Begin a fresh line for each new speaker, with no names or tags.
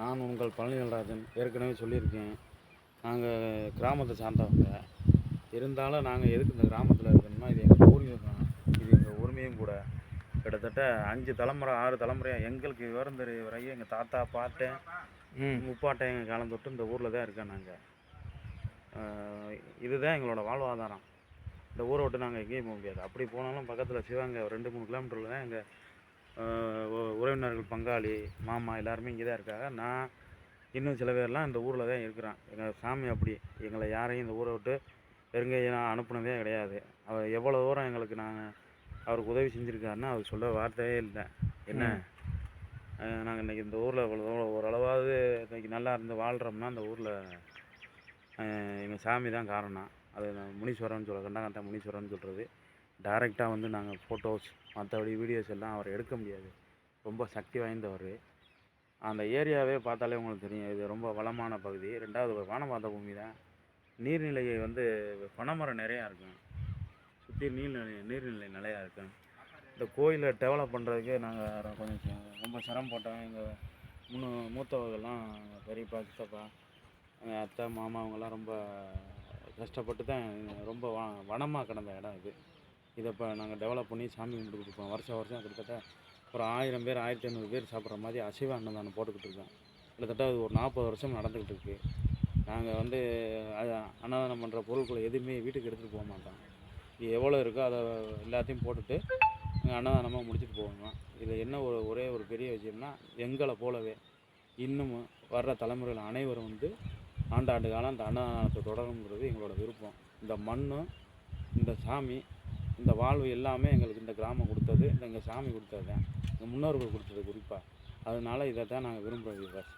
நான் உங்கள் பழனிராஜன் ஏற்கனவே சொல்லியிருக்கேன். நாங்கள் கிராமத்தை சார்ந்தவங்க. இருந்தாலும் நாங்கள் எதுக்கு இந்த கிராமத்தில் இருக்கணும்னா இது எங்கள் பூர்வீகம் இது எங்கள் உரிமையும் கூட. கிட்டத்தட்ட அஞ்சு தலைமுறை ஆறு தலைமுறையாக எங்களுக்கு விவரம் தெரிய வரையும் எங்கள் தாத்தா பாட்டன் முப்பாட்டன் எங்கள் காலம் தொட்டு இந்த ஊரில் தான் இருக்கோம் நாங்கள் இதுதான் எங்களோட வாழ்வாதாரம். இந்த ஊரை விட்டு நாங்கள் எங்கேயும் போக முடியாது. அப்படி போனாலும் பக்கத்தில் சிவகங்கை ரெண்டு மூணு கிலோமீட்டரில் தான் எங்கள் உறவினர்கள் பங்காளி மாமா எல்லாருமே இங்கே தான் இருக்காங்க. நான் இன்னும் சில பேர்லாம் இந்த ஊரில் தான் இருக்கிறான். எங்கள் சாமி அப்படி எங்களை யாரையும் இந்த ஊரை விட்டு வெறுங்கையை நான் அனுப்புனதே கிடையாது. அவர் எவ்வளோ தூரம் எங்களுக்கு நாங்கள் அவருக்கு உதவி செஞ்சுருக்காருன்னா அவர் சொல்ல வார்த்தையே இல்லை. என்ன? நாங்கள் இன்றைக்கி இந்த ஊரில் இவ்வளோ தூரம் ஓரளவாவது இன்றைக்கி நல்லா இருந்து வாழ்கிறோம்னா அந்த ஊரில் எங்கள் சாமி தான் காரணம். அது முனீஸ்வரன் சொல்ல கண்டகண்ட முனீஸ்வரன் சொல்கிறது டைரெக்டாக வந்து நாங்கள் ஃபோட்டோஸ் மற்றபடி வீடியோஸ் எல்லாம் அவர் எடுக்க முடியாது. ரொம்ப சக்தி வாய்ந்தவர். அந்த ஏரியாவே பார்த்தாலே உங்களுக்கு தெரியும். இது ரொம்ப வளமான பகுதி. ரெண்டாவது வானபாத பூமி தான். நீர்நிலையை வந்து பனைமரம் நிறையா இருக்கும். சுற்றி நீர்நிலை நீர்நிலை நிறையா இருக்கும். இந்த கோயிலை டெவலப் பண்ணுறதுக்கு நாங்கள் கொஞ்சம் ரொம்ப சிரமப்பட்டோம் எங்கள் முன்னு மூத்தவர்கள்லாம் பெரியப்பா சித்தப்பா எங்கள் அத்தை மாமா அவங்கெல்லாம் ரொம்ப கஷ்டப்பட்டு தான் ரொம்ப வ வனமாக கிடந்த இடம் இது. இதை இப்போ நாங்கள் டெவலப் பண்ணி சாமி கும்பிட்டு கொடுப்போம் வருஷம் வருஷம் கிட்டத்தட்ட ஒரு ஆயிரம் பேர் ஆயிரத்தி ஐநூறு பேர் சாப்பிட்ற மாதிரி அசைவ அன்னதானம் போட்டுக்கிட்டு இருக்கோம். கிட்டத்தட்ட அது ஒரு நாற்பது வருஷம் நடந்துக்கிட்டு இருக்குது நாங்கள் வந்து அது அன்னதானம் பண்ணுற பொருட்களை எதுவுமே வீட்டுக்கு எடுத்துகிட்டு போக மாட்டோம். இது எவ்வளோ இருக்கோ அதை எல்லாத்தையும் போட்டுட்டு நாங்கள் அன்னதானமாக முடிச்சுட்டு போவோம் இதில் என்ன ஒரு ஒரே ஒரு பெரிய விஷயம்னா எங்களை போலவே இன்னமும் வர்ற தலைமுறையில் அனைவரும் வந்து ஆண்டாண்டு காலம் அந்த அன்னதானத்தை தொடருங்கிறது எங்களோட விருப்பம். இந்த மண்ணும் இந்த சாமி இந்த வாழ்வு எல்லாமே எங்களுக்கு இந்த கிராமம் கொடுத்தது இந்த எங்கள் சாமி கொடுத்தது தான். எங்கள் முன்னோர்கள் கொடுத்தது குறிப்பாக அதனால இதை தான் நாங்கள் விரும்புகிறோம் விவாஸ்